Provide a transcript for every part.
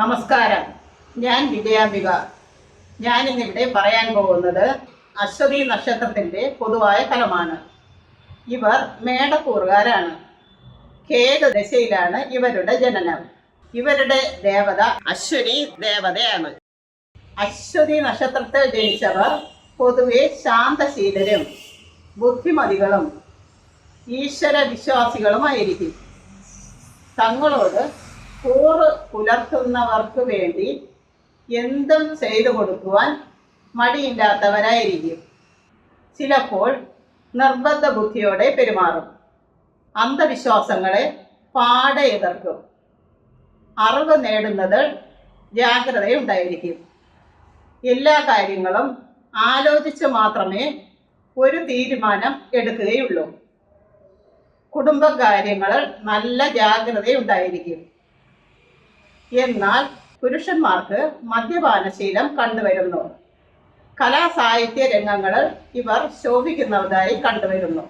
നമസ്കാരം. ഞാൻ വിജയാംബിക. ഞാൻ ഇന്നിവിടെ പറയാൻ പോകുന്നത് അശ്വതി നക്ഷത്രത്തിന്റെ പൊതുവായ ഫലമാണ് ഇവർ മേടക്കൂറുകാരാണ്. കേതു ദശയിലാണ് ഇവരുടെ ജനനം. ഇവരുടെ ദേവത അശ്വനി ദേവതയാണ്. അശ്വതി നക്ഷത്രത്തിൽ ജനിച്ചവർ പൊതുവെ ശാന്തശീലരും ബുദ്ധിമതികളും ഈശ്വര വിശ്വാസികളുമായിരിക്കും തങ്ങളോട് കൂറ് പുലർത്തുന്നവർക്ക് വേണ്ടി എന്തും ചെയ്തു കൊടുക്കുവാൻ മടിയില്ലാത്തവരായിരിക്കും. ചിലപ്പോൾ നിർബന്ധ ബുദ്ധിയോടെ പെരുമാറും. അന്ധവിശ്വാസങ്ങളെ പാടെ എതിർക്കും. അറിവ് നേടുന്നത് ജാഗ്രതയുണ്ടായിരിക്കും. എല്ലാ കാര്യങ്ങളും ആലോചിച്ച് മാത്രമേ ഒരു തീരുമാനം എടുക്കുകയുള്ളൂ. കുടുംബകാര്യങ്ങളിൽ നല്ല ജാഗ്രതയുണ്ടായിരിക്കും. എന്നാൽ പുരുഷന്മാർക്ക് മദ്യപാനശീലം കണ്ടുവരുന്നു. കലാസാഹിത്യ രംഗങ്ങളിൽ ഇവർ ശോഭിക്കുന്നതായി കണ്ടുവരുന്നു.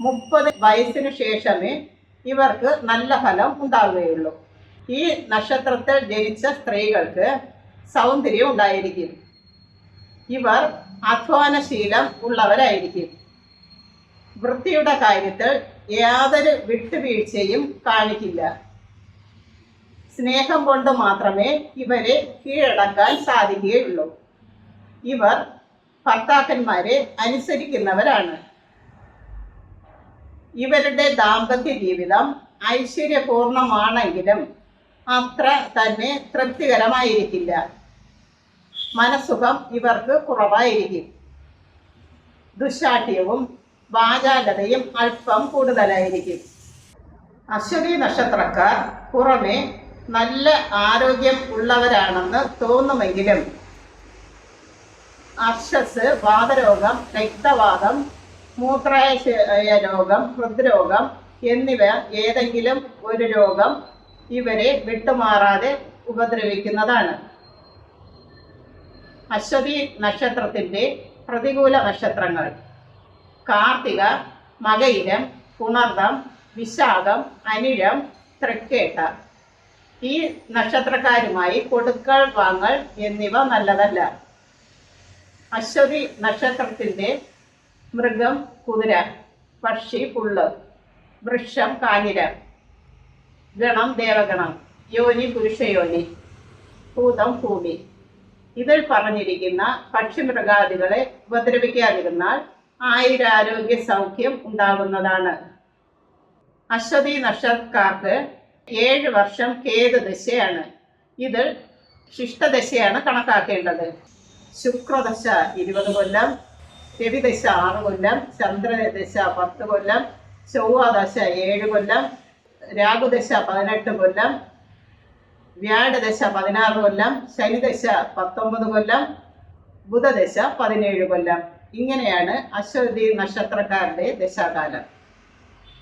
മുപ്പത് വയസ്സിനു ശേഷമേ ഇവർക്ക് നല്ല ഫലം ഉണ്ടാവുകയുള്ളൂ. ഈ നക്ഷത്രത്തിൽ ജനിച്ച സ്ത്രീകൾക്ക് സൗന്ദര്യം ഉണ്ടായിരിക്കും. ഇവർ അധ്വാനശീലം ഉള്ളവരായിരിക്കും. വൃത്തിയുടെ കാര്യത്തിൽ യാതൊരു വിട്ടുവീഴ്ചയും കാണിക്കില്ല. സ്നേഹം കൊണ്ട് മാത്രമേ ഇവരെ കീഴടക്കാൻ സാധിക്കുകയുള്ളൂ. ഇവർ ഭർത്താക്കന്മാരെ അനുസരിക്കുന്നവരാണ്. ഇവരുടെ ദാമ്പത്യ ജീവിതം ഐശ്വര്യപൂർണമാണെങ്കിലും അത്ര തന്നെ തൃപ്തികരമായിരിക്കില്ല. മനസ്സുഖം ഇവർക്ക് കുറവായിരിക്കും. ദുശാഠ്യവും വാചാലതയും അല്പം കൂടുതലായിരിക്കും. അശ്വതി നക്ഷത്രക്കാർ പുറമെ നല്ല ആരോഗ്യം ഉള്ളവരാണെന്ന് തോന്നുമെങ്കിലും അർഷസ് വാതരോഗം രക്തവാദം മൂത്രാശയ രോഗം ഹൃദ്രോഗം എന്നിവ ഏതെങ്കിലും ഒരു രോഗം ഇവരെ വിട്ടുമാറാതെ ഉപദ്രവിക്കുന്നതാണ്. അശ്വതി നക്ഷത്രത്തിന്റെ പ്രതികൂല നക്ഷത്രങ്ങൾ. കാർത്തിക മകയിരം പുണർദം വിശാഖം അനിഴം തൃക്കേട്ട. ഈ നക്ഷത്രക്കാരുമായി കൊടുക്കൽ വാങ്ങൽ എന്നിവ നല്ലതല്ല. അശ്വതി നക്ഷത്രത്തിന്റെ മൃഗം കുതിര പക്ഷി പുള്ള് വൃക്ഷം കാഞ്ഞിര ഗണം ദേവഗണം യോനി പുരുഷയോനി ഭൂതം ഭൂമി. ഇതിൽ പറഞ്ഞിരിക്കുന്ന പക്ഷിമൃഗാദികളെ ഉപദ്രവിക്കാതിരുന്നാൽ ആയുരാരോഗ്യ സൗഖ്യം ഉണ്ടാകുന്നതാണ്. അശ്വതി നക്ഷത്രക്കാർക്ക് ഏഴ് വർഷം കേതു ദശയാണ്? ഇതിൽ ശിഷ്ടദശയാണ് കണക്കാക്കേണ്ടത്. ശുക്രദശ ഇരുപത് കൊല്ലം രവിദശ ആറ് കൊല്ലം ചന്ദ്രദശ പത്ത് കൊല്ലം ചൊവ്വാദശ ഏഴ് കൊല്ലം രാഹുദശ പതിനെട്ട് കൊല്ലം വ്യാഴദശ പതിനാറ് കൊല്ലം ശനിദശ പത്തൊമ്പത് കൊല്ലം ബുധദശ പതിനേഴ് കൊല്ലം. ഇങ്ങനെയാണ് അശ്വതി നക്ഷത്രക്കാരുടെ ദശാകാലം.